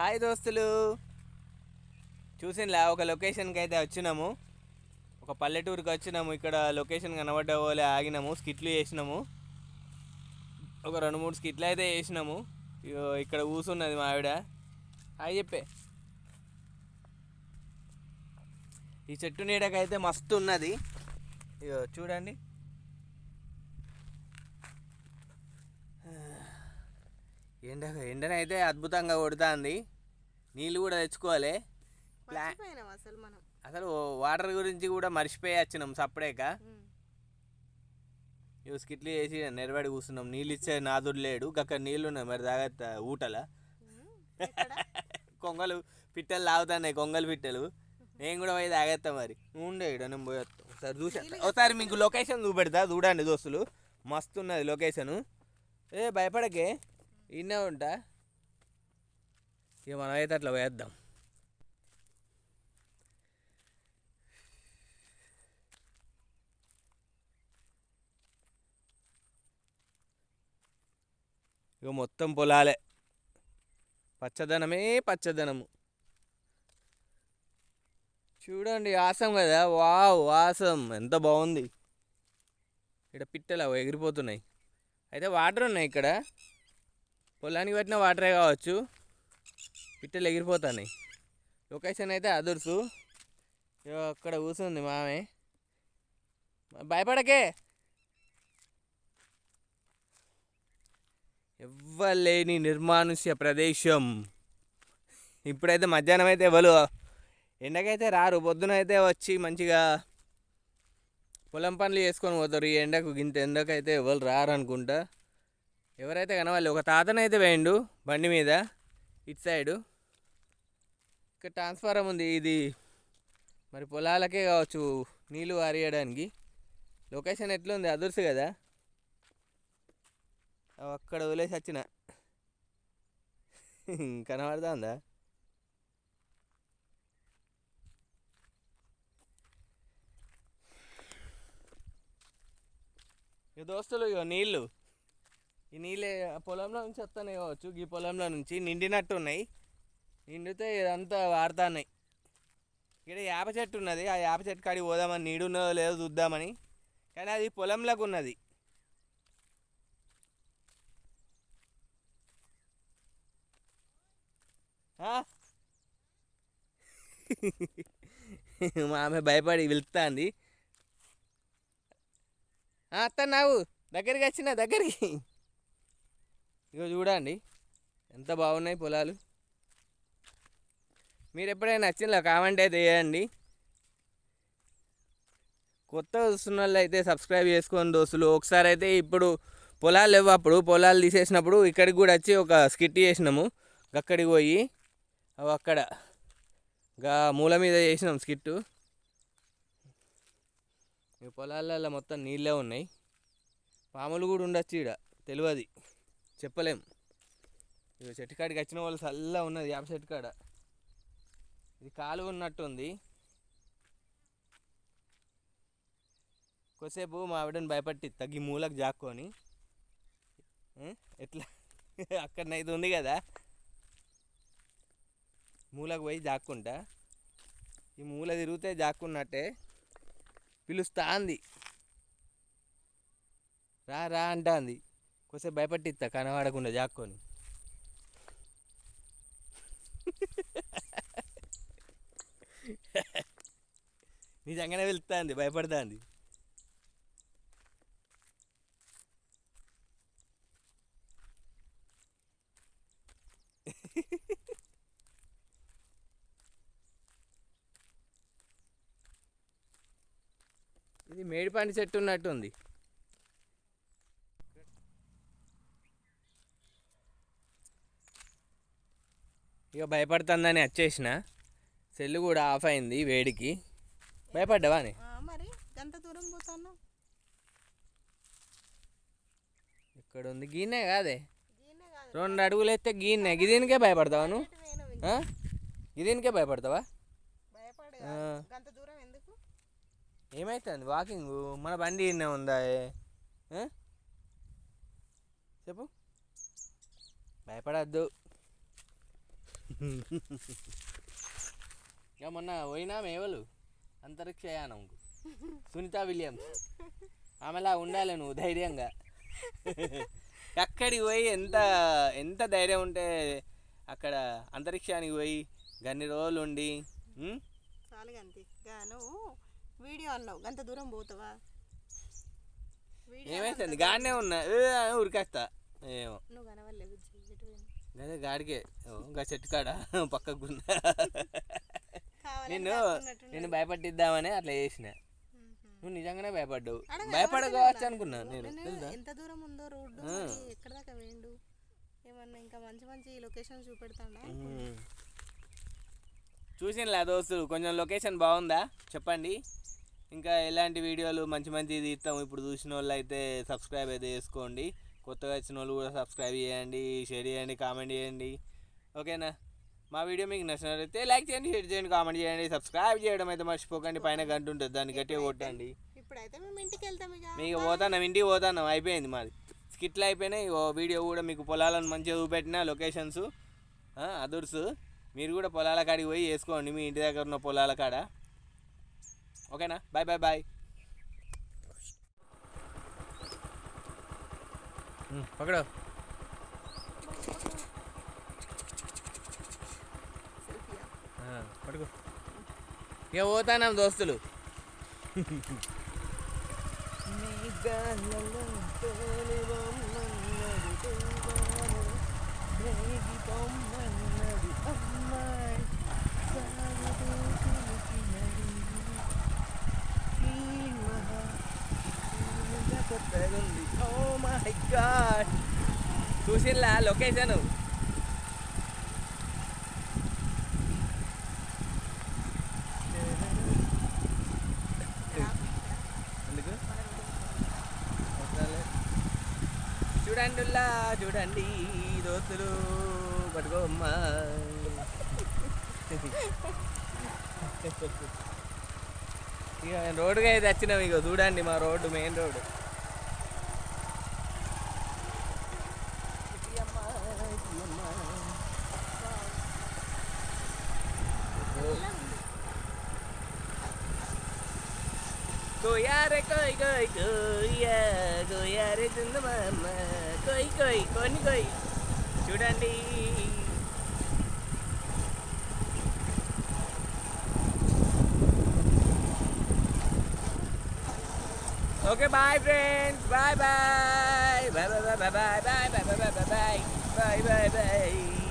Hi దోస్తులు. చూసినలా ఒక లొకేషన్కి అయితే వచ్చినాము. ఒక పల్లెటూరుకి వచ్చినాము ఇక్కడ లొకేషన్ కనబడ్డ పోలే ఆగినాము స్కిట్లు చేసినాము. ఒక రెండు మూడు స్కిట్లు అయితే చేసినాము. ఇగో ఇక్కడ కూసున్నది మా ఆవిడ. హాయ్ చెప్పే. ఈ చెట్టు నీడకైతే మస్తు ఉన్నది ఇగో చూడండి. ఎండ ఎండనైతే అద్భుతంగా కొడుతుంది. నీళ్ళు కూడా తెచ్చుకోవాలి. అసలు మనం. అసలు వాటర్ గురించి కూడా మర్చిపోయి వచ్చినాం. ఇవి స్కిట్లు చేసి నెరబడి కూర్చున్నాం. నీళ్ళు ఇచ్చే నాదుడు లేడు. అక్కడ నీళ్ళు ఉన్నాయి మరి తాగత్త ఊటల? కొంగలు పిట్టలు తాగుతున్నాయి కొంగలు పిట్టలు. నేను కూడా పోయి తాగేస్తా మరి. ఉండే ఇక్కడ నేను పోయి ఒకసారి చూసి ఒకసారి మీకు లొకేషన్ చూపెడతా చూడండి దోస్తులు. మస్తు ఉన్నది లొకేషను. ఏ భయపడకే. ఇన్నే ఉంటా. ఇక మనం అయితే అట్లా వేద్దాం ఇక మొత్తం పొలాలే. పచ్చదనమే పచ్చదనము. చూడండి ఆసం కదా? Wow awesome. ఎంత బాగుంది. ఇక్కడ పిట్టలు అవి ఎగిరిపోతున్నాయి. అయితే వాటర్ ఉన్నాయి ఇక్కడ. పొలానికి పట్టిన వాటరే కావచ్చు. పిట్టలు ఎగిరిపోతున్నాయి లొకేషన్ అయితే అదుర్సు. అక్కడ కూర్చుంది మామే. భయపడకే. ఎవ్వలేని నిర్మానుష్య ప్రదేశం. ఇప్పుడైతే మధ్యాహ్నం అయితే ఎవరు? ఎండకైతే రారు. పొద్దున అయితే వచ్చి మంచిగా పొలం పనులు చేసుకొని పోతారు. ఈ ఎండకు గింత ఎండకైతే ఎవరు రారు అనుకుంటా. ఎవరైతే కనవాలి ఒక తాతనైతే వేయండు బండి మీద. ఇటు సైడు. ఇక్కడ ట్రాన్స్ఫారం ఉంది. ఇది మరి పొలాలకే కావచ్చు నీళ్ళు వారియడానికి. లొకేషన్ ఎట్లుంది? అదుర్సు కదా? అక్కడ వదిలేసి వచ్చిన. కనబడతా ఉందా ఈ దోస్తులు ఇగో నీళ్ళు ఈ నీళ్ళే ఆ పొలంలో నుంచి వస్తానే కావచ్చు ఈ పొలంలో నుంచి నిండినట్టు ఉన్నాయి నిండితే ఇదంతా వాడుతున్నాయి. ఇక్కడ వేప చెట్టు ఉన్నది ఆ వేప చెట్టు కాడికి పోదామని నీడున్నదో లేదో చూద్దామని. కానీ అది పొలంలోకి ఉన్నది. మా ఆమె భయపడి వెళ్తాంది. అత్త నావు దగ్గరికి వచ్చిన దగ్గరికి. ఇగో చూడండి ఎంత బాగున్నాయి పొలాలు. మీరు ఎప్పుడైనా నచ్చిందో కామెంట్ అయితే చేయండి. కొత్త వస్తున్న వాళ్ళు అయితే సబ్స్క్రైబ్ చేసుకోండి దోస్తులు. ఒకసారి అయితే ఇప్పుడు పొలాలు లేవు అప్పుడు పొలాలు తీసేసినప్పుడు ఇక్కడికి కూడా వచ్చి ఒక స్కిట్ చేసినాము. అక్కడికి పోయి అవి అక్కడ గా మూల మీద చేసినాం స్కిట్టు ఈ పొలాలలో మొత్తం నీళ్ళే ఉన్నాయి. పాములు కూడా ఉండొచ్చు ఈడ తెలియదు చెప్పలేం. ఇక చెట్టు కాడికి వచ్చిన వాళ్ళు చల్లగా ఉన్నది యాప చెట్టు కాడ ఇది కాలువ ఉన్నట్టుంది. కొసేపు మా ఆవిడని భయపట్టి తగ్గి మూలకు జాక్కొని. ఏ? ఎట్లా? అక్కడనైతే ఉంది కదా. మూలకు పోయి జాక్కుంటా. ఈ మూల తిరిగితే జాక్కున్నట్టే పిలుస్తా అంది రా రా అంటా అంది కొసేపు భయపట్టిస్తా కనబడకుండా జాక్కొని. నిజంగానే వెళ్తాంది భయపడతాంది. ఇది మేడిపండి చెట్టు ఉన్నట్టు ఉంది ఇక భయపడుతుందని వచ్చేసిన. సెల్ కూడా ఆఫ్ అయింది వేడికి. భయపడ్డావా అని? ఆ, మరి గంత దూరం పోతాను. ఇక్కడ ఉంది గీనే కాదే. రెండు అడుగులు ఎత్తే గీనే గిదీనికే భయపడతావా నువ్వు? గిదీనికే భయపడతావా? ఏమైతుంది? వాకింగ్? మన బండి ఇన్నే ఉందా? చెప్పు. భయపడద్దు. ఇక మొన్న పోయినా మేవలు అంతరిక్షయానంకు సునీత విలియమ్స్. ఆమెలా ఉండాలి నువ్వు ధైర్యంగా? అక్కడికి పోయి ఎంత ఎంత ధైర్యం ఉంటే అక్కడ అంతరిక్షానికి పోయి గన్ని రోజులు ఉండి ఉం? చాలు గంతి. గా నువ్వు వీడియో అన్నావు. గంత దూరం పోతావా? వీడియో ఏమైతుంది గానే ఉన్నా. ఏ, ఉరికేస్తా. ఏమో. నువ్వు గాడికే. ఓ, ఇంకా చెట్టు కాడ పక్కకు దాక్కున్నట్టున్నాడు. నిన్ను భయపట్టిద్దామని అట్లా చేసిన. నువ్వు నిజంగానే భయపడ్డావు. భయపడకపోవచ్చు అనుకున్నా నేను నేను ఎంత దూరం ఉందో రోడ్డు ఎక్కడ దాకా వేయండు? ఏమన్నా ఇంకా మంచి మంచి లొకేషన్ చూపెడతాడా. చూసినలే దోస్తులు కొంచెం లొకేషన్ బాగుందా? చెప్పండి. ఇంకా ఎలాంటి వీడియోలు మంచి మంచి తీస్తాం? ఇప్పుడు చూసిన వాళ్ళు అయితే సబ్స్క్రైబ్ అయితే చేసుకోండి. కొత్తగా వచ్చిన వాళ్ళు కూడా సబ్స్క్రైబ్ చేయండి షేర్ చేయండి కామెంట్ చేయండి. ఓకేనా? మా వీడియో మీకు నచ్చినట్లయితే లైక్ చేయండి షేర్ చేయండి కామెంట్ చేయండి సబ్స్క్రైబ్ చేయడం అయితే మర్చిపోకండి. పైన గంట ఉంటుంది దాన్ని గట్టిగా కొట్టండి. ఇప్పుడైతే మేము ఇంటికి వెళ్తాం ఇక. మీకు పోతాను ఇంటికి పోతాను అయిపోయింది మాది. స్కిట్లు అయిపోయినాయి ఓ వీడియో కూడా మీకు పొలాలను మంచిగా చూపెట్టిన లొకేషన్స్. అదుర్స్. మీరు కూడా పొలాల కాడికి పోయి వేసుకోండి మీ ఇంటి దగ్గర ఉన్న పొలాల కాడ. ఓకేనా? Bye bye bye. పకడో పట్టుకో ఇక పోతాను దోస్తులు. చూసిల్లా లొకేషన్? చూడండి చూడండి దోస్తులు. పట్టుకోమ్మ ఇక రోడ్డుగా అయితే వచ్చినాం ఇక చూడండి మా road main road. Goya re koi koi goya goya re చందమామ koi koi కొన్ని koi చూడండి okay bye friends bye bye bye bye bye bye bye bye bye bye bye bye bye